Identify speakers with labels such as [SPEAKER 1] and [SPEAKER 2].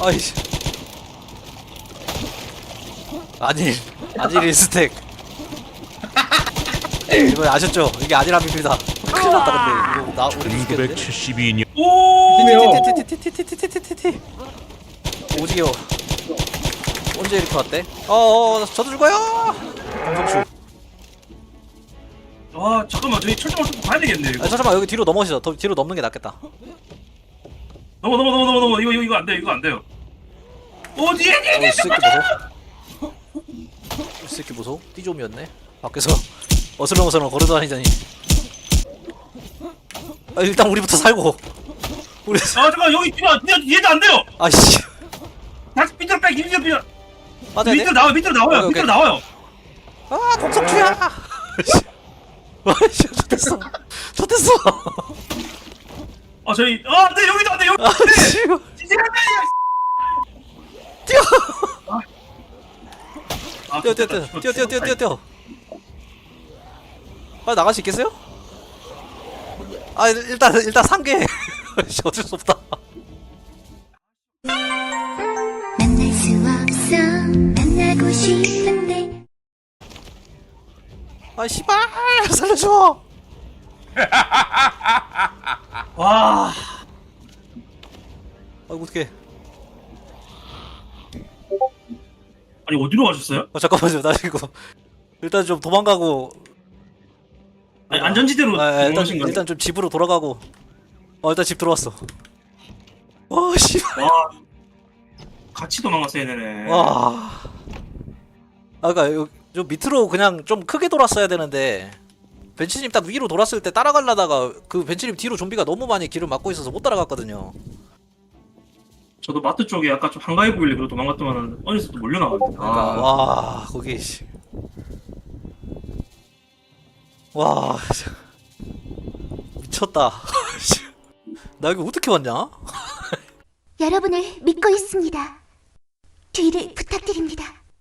[SPEAKER 1] 아이씨. 아닐, 아닐 스택. 이거 아셨죠? 이게 아니랍니다. 큰일 났다 근데 이거 나 우리 죽겠는데?
[SPEAKER 2] 1972년
[SPEAKER 3] 오!
[SPEAKER 1] 티티티티티티티티티티티 오지게요. 언제 이렇게 왔대? 어어 저도 죽어요. 강성수.
[SPEAKER 3] 아 잠깐만 저희 철저만 좀 가야 되겠네 이거
[SPEAKER 1] 아 잠깐만 여기 뒤로 넘어지자. 더 뒤로 넘는 게 낫겠다.
[SPEAKER 3] 넘어 넘어 넘어 넘어 넘어 이거 이거 이거 안 돼요 이거 안 돼요 오 뒤에 뒤에
[SPEAKER 1] 어,
[SPEAKER 3] 뒤에
[SPEAKER 1] 이 새끼 보소. 이 새끼 보소. 띠좀이었네. 밖에서 어슬렁어슬렁 걸어다니더니. 아 일단 우리부터 살고. 우리
[SPEAKER 3] 아 잠깐 여기 뒤에 뒤에 얘도 안 돼요
[SPEAKER 1] 아씨
[SPEAKER 3] 다시 밑으로 빼 밑으로 빼
[SPEAKER 1] 맞아야 돼.
[SPEAKER 3] 밑으로 나와 밑으로 나와요
[SPEAKER 1] 오케이, 오케이.
[SPEAKER 3] 나와요
[SPEAKER 1] 아 공석주야. 아씨 좋댔어. 좋댔어.
[SPEAKER 3] 아 저희 아네 여기도 안돼 여기
[SPEAKER 1] 아
[SPEAKER 3] 안돼
[SPEAKER 1] 씨발.
[SPEAKER 3] 이제 안돼
[SPEAKER 1] 뛰어.
[SPEAKER 3] 아,
[SPEAKER 1] 뛰어 뛰어
[SPEAKER 3] 됐다.
[SPEAKER 1] 뛰어 뛰어 뛰어 뛰어 뛰어 뛰어. 빨리 나갈 수 있겠어요? 아 일- 일단 일단 3개. 씨, 어쩔 수 없다.
[SPEAKER 4] 만날 수 없어 만나고 싶은데
[SPEAKER 1] 아 씨발 살려줘.
[SPEAKER 3] 와.
[SPEAKER 1] 아이고 어떡해.
[SPEAKER 3] 아니 어디로 가셨어요?
[SPEAKER 1] 아 잠깐만요. 나 이거 일단 좀 도망가고.
[SPEAKER 3] 아니 안전지대로
[SPEAKER 1] 아, 아, 일단
[SPEAKER 3] 거예요?
[SPEAKER 1] 일단 좀 집으로 돌아가고. 어 일단 집 들어왔어. 와 씨발.
[SPEAKER 3] 와. 같이 도망갔어야 되네.
[SPEAKER 1] 와. 아까 요- 좀 밑으로 그냥 좀 크게 돌았어야 되는데 벤치님 딱 위로 돌았을 때 따라가려다가 그 벤치님 뒤로 좀비가 너무 많이 길을 막고 있어서 못 따라갔거든요
[SPEAKER 3] 저도 마트 쪽에 약간 좀 한가해 보이길래 그러 도망갔더만 어디서 또 몰려 나가네
[SPEAKER 1] 그러니까
[SPEAKER 3] 아,
[SPEAKER 1] 와 거기 씨. 와. 미쳤다 씨. 나 여기 어떻게 왔냐?
[SPEAKER 4] 여러분을 믿고 있습니다 뒤를 부탁드립니다